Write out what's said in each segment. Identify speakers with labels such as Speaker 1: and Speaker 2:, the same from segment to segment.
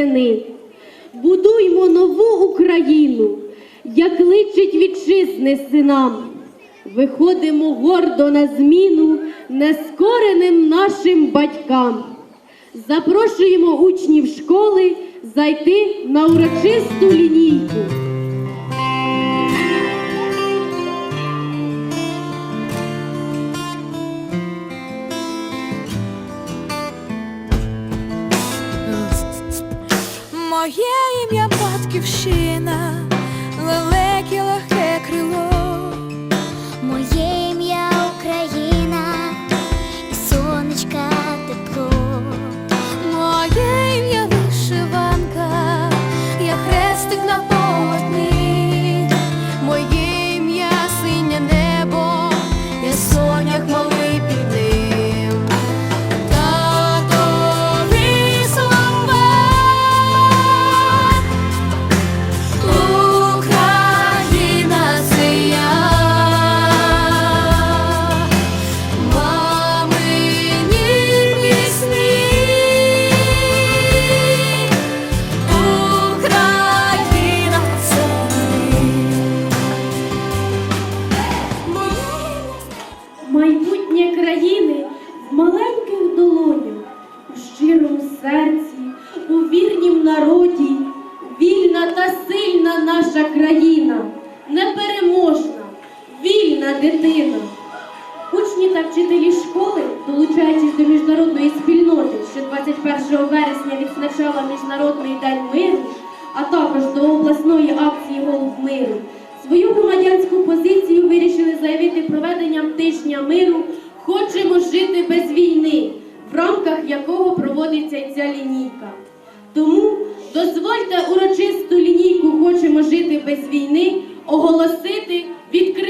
Speaker 1: сини. Будуймо нову Україну, як личить вітчизни синам. Виходимо гордо на зміну нескореним нашим батькам. Запрошуємо учнів школи зайти на урочисту лінійку. yeah. Громадянську позицію вирішили заявити проведенням тижня миру Хочемо жити без війни, в рамках якого проводиться ця лінійка. Тому дозвольте урочисту лінійку Хочемо жити без війни оголосити відкритою.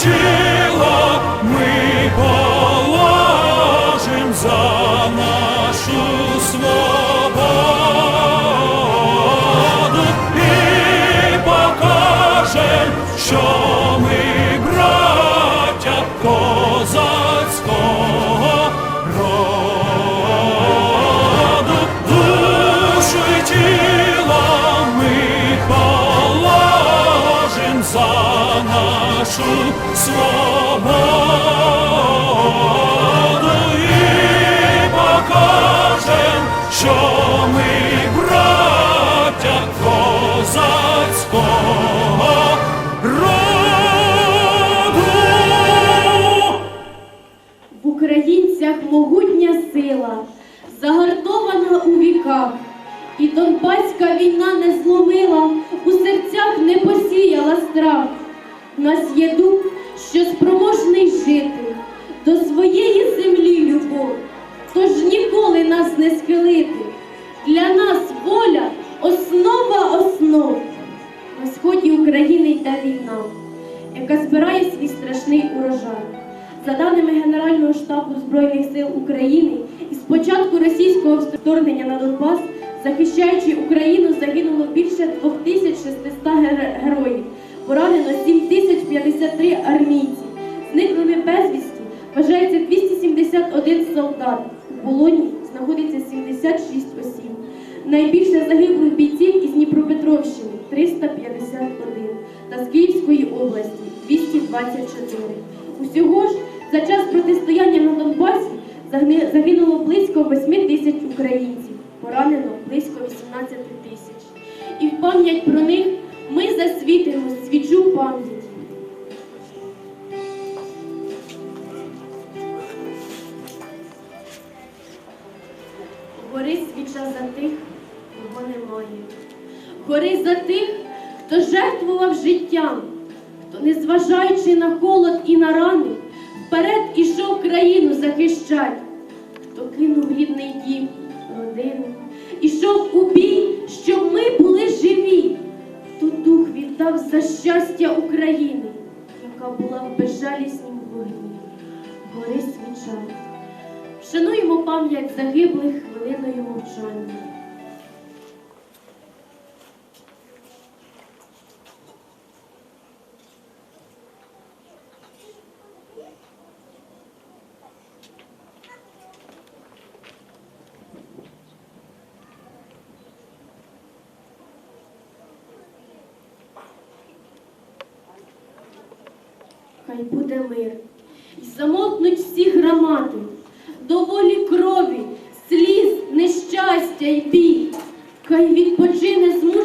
Speaker 1: 지 війна, яка збирає свій страшний урожай. За даними Генерального штабу Збройних сил України, із початку російського вторгнення на Донбас, захищаючи Україну, загинуло більше 2600 героїв, поранено 7053 армійці. Зниклими безвісті вважається 271 солдат. У полоні знаходиться 76 осіб. Найбільше загиблих бійців із Дніпропетровщини 351 та з Київської області 224. Усього ж за час протистояння на Донбасі загинуло близько 8 тисяч українців, поранено близько 18 тисяч. І в пам'ять про них ми засвітимо свічу пам'ять. Горить свіча за тих немає. Гори за тих, хто жертвував життям, хто, незважаючи на холод і на рани, вперед ішов країну захищать, хто кинув рідний дім, родину, ішов у бій, щоб ми були живі, хто дух віддав за щастя України, яка була в безжаліснім вогні. Гори свіча. Вшануємо пам'ять загиблих хвилиною мовчання. Хай буде мир, і замовкнуть всі громади, доволі крові, сліз, нещастя й бій, Хай відпочине змучений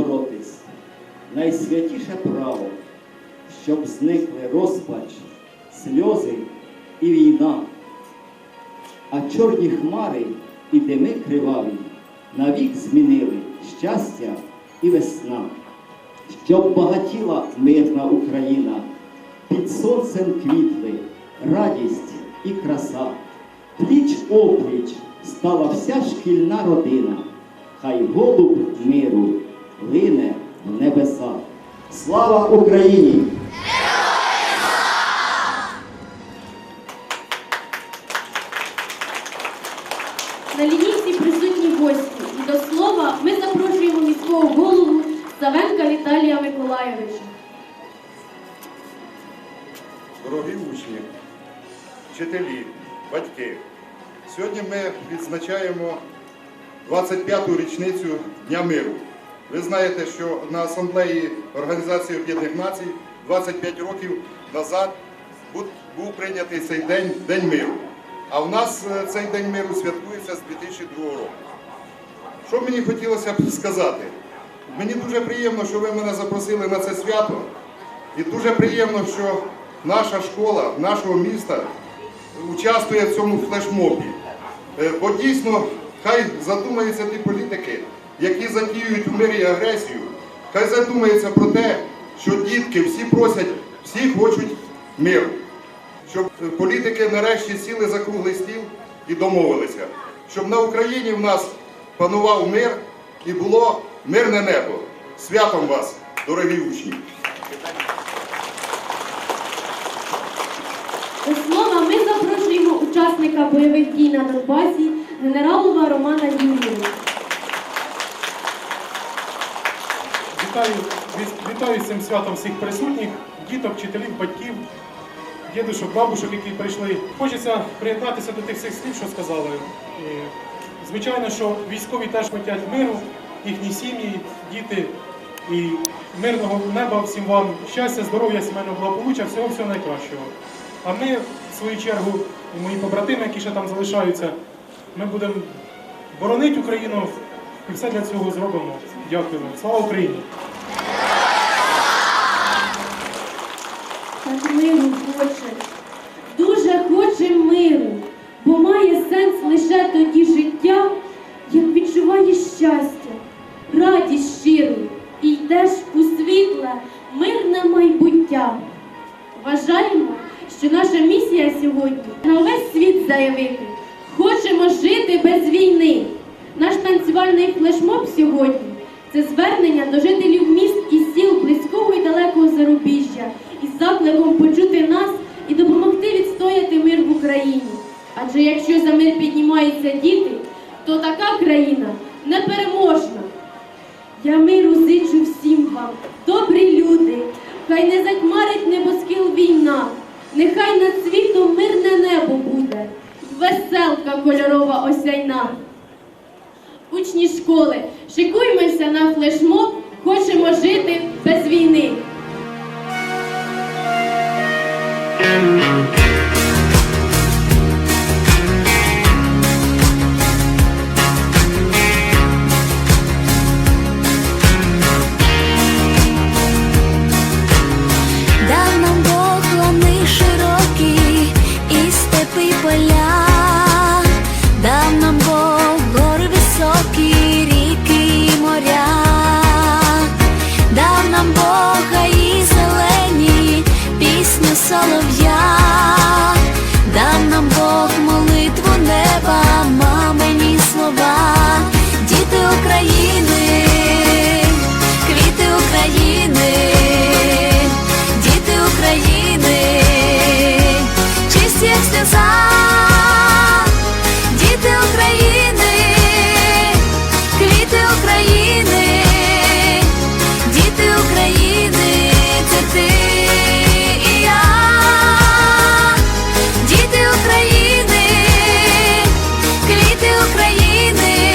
Speaker 2: боротись найсвятіше право, щоб зникли розпач, сльози і війна, а чорні хмари і дими криваві навік змінили щастя і весна, щоб багатіла мирна Україна, під сонцем квітли радість і краса. Пліч опліч стала вся шкільна родина, хай голуб миру лине в небеса. Слава Україні!
Speaker 1: На лінійці присутні гості. І до слова ми запрошуємо міського голову Савенка Віталія Миколайовича.
Speaker 3: Дорогі учні, вчителі, батьки, сьогодні ми відзначаємо 25-ту річницю Дня миру. Ви знаєте, що на асамблеї Організації Об'єднаних Націй 25 років назад був прийнятий цей день День миру. А в нас е, цей день миру святкується з 2002 року. Що мені хотілося б сказати? Мені дуже приємно, що ви мене запросили на це свято. І дуже приємно, що наша школа нашого міста участвує в цьому флешмобі. Е, Бо дійсно, хай задумаються ті політики, які затіюють у мирі агресію, хай задумаються про те, що дітки всі просять, всі хочуть миру. Щоб політики нарешті сіли за круглий стіл і домовилися, щоб на Україні в нас панував мир і було мирне небо. Святом вас, дорогі учні!
Speaker 1: До слова ми запрошуємо учасника бойових дій на Донбасі генералова Романа Юрійовича.
Speaker 4: Вітаю, віт- вітаю з цим святом всіх присутніх, діток, вчителів, батьків, дідушок, бабушок, які прийшли. Хочеться приєднатися до тих всіх слів, що сказали. І, звичайно, що військові теж хочуть миру, їхні сім'ї, діти і мирного неба всім вам щастя, здоров'я, сімейного благополуччя, всього всього найкращого. А ми, в свою чергу, і мої побратими, які ще там залишаються, ми будемо боронити Україну і все для цього зробимо. Дякую. Слава Україні!
Speaker 1: Так миру хоче, дуже хоче миру, бо має сенс лише тоді життя, як відчуваєш щастя, радість щиру і йдеш у світле, мирне майбуття. Вважаємо, що наша місія сьогодні на весь світ заявити. Хочемо жити без війни. Наш танцювальний флешмоб сьогодні це звернення до жителів міст і сіл близького і далекого зарубіжжя із закликом почути нас і допомогти відстояти мир в Україні. Адже якщо за мир піднімаються діти, то така країна непереможна. Я миру зичу всім вам, добрі люди, хай не затьмарить небоскіл війна, нехай над світом мирне небо буде, веселка кольорова осяйна. Учні школи, Шикуємося на флешмоб, хочемо 나
Speaker 5: України.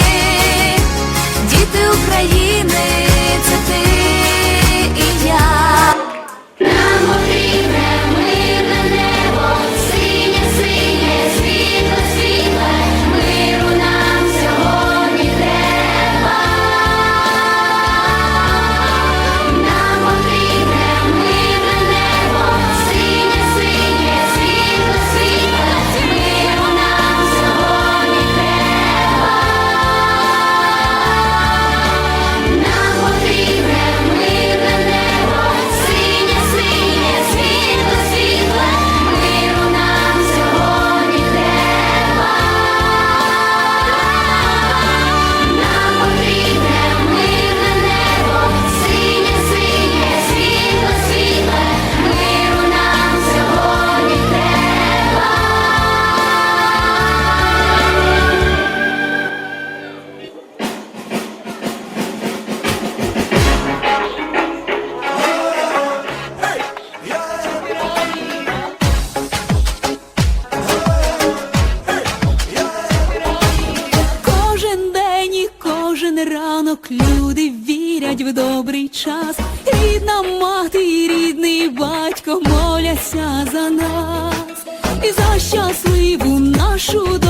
Speaker 6: в добрий час. Рідна мати, і рідний батько моляться за нас і за щасливу нашу.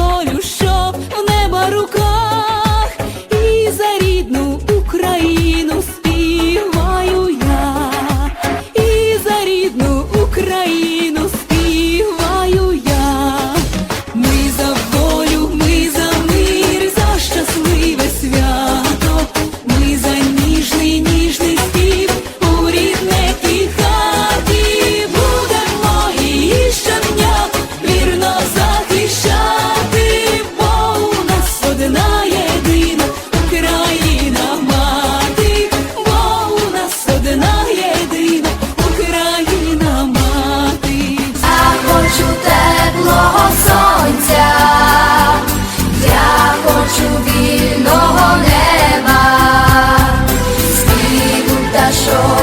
Speaker 7: corazón.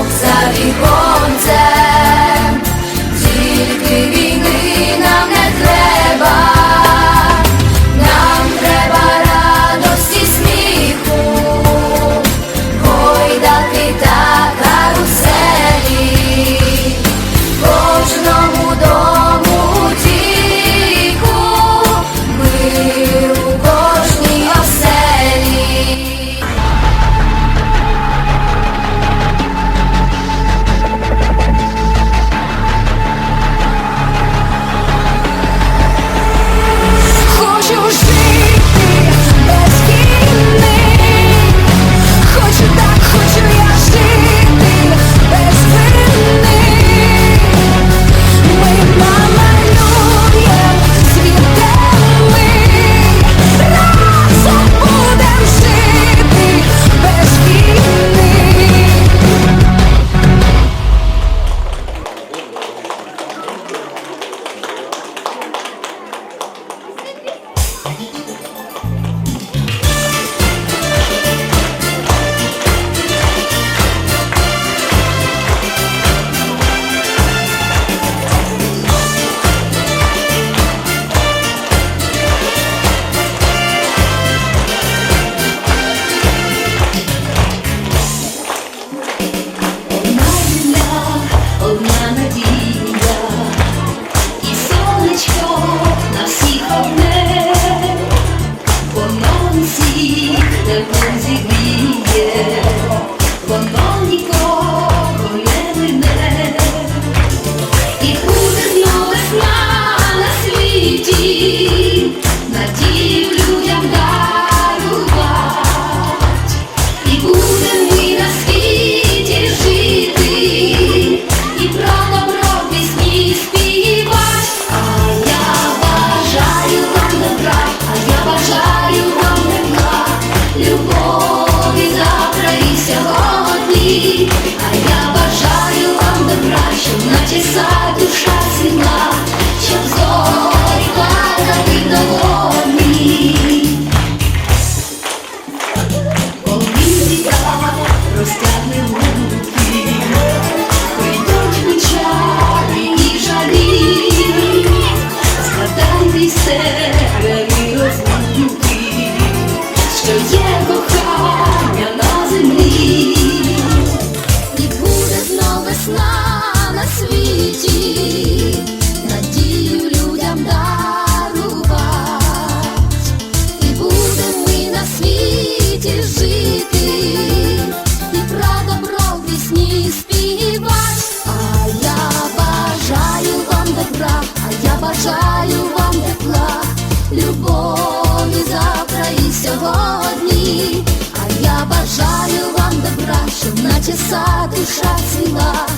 Speaker 7: душа цвіла.